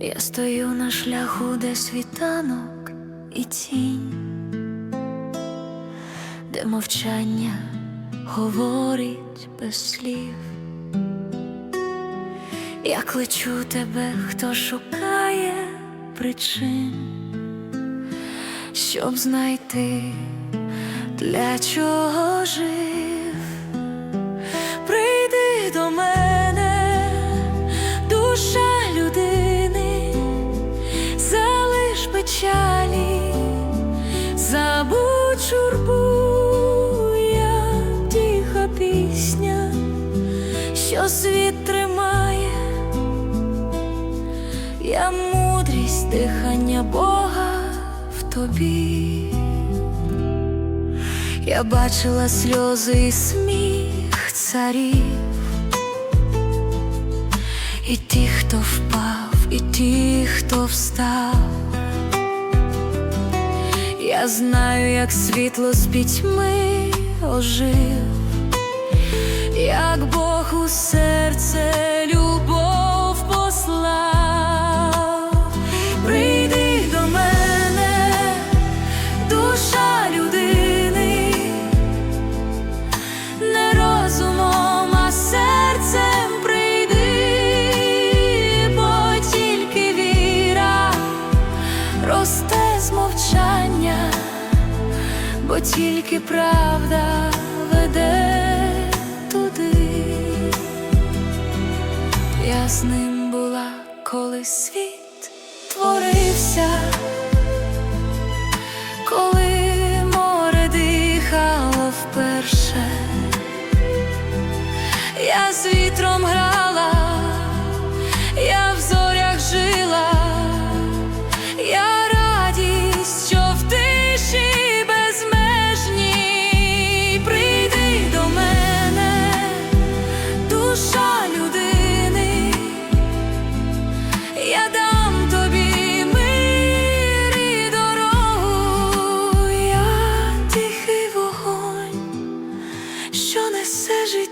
Я стою на шляху, де світанок і тінь, де мовчання говорить без слів. Я кличу тебе, хто шукає причин, щоб знайти, для чого жив. Що світ тримає, я мудрість дихання Бога в тобі. Я бачила сльози і сміх царів, і ті, хто впав, і ті, хто встав. Я знаю, як світло з пітьми ожив, як Бог у серце любов послав. Прийди до мене, душа людини, не розумом, а серцем прийди, бо тільки віра росте з мовчання, бо тільки правда веде З ним була, коли світ творився,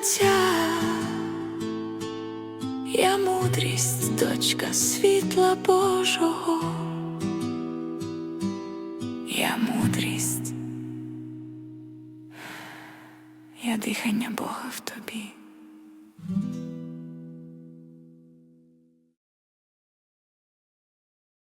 життя. Я мудрість, дочка світла Божого. Я мудрість. Я дихання Бога в тобі.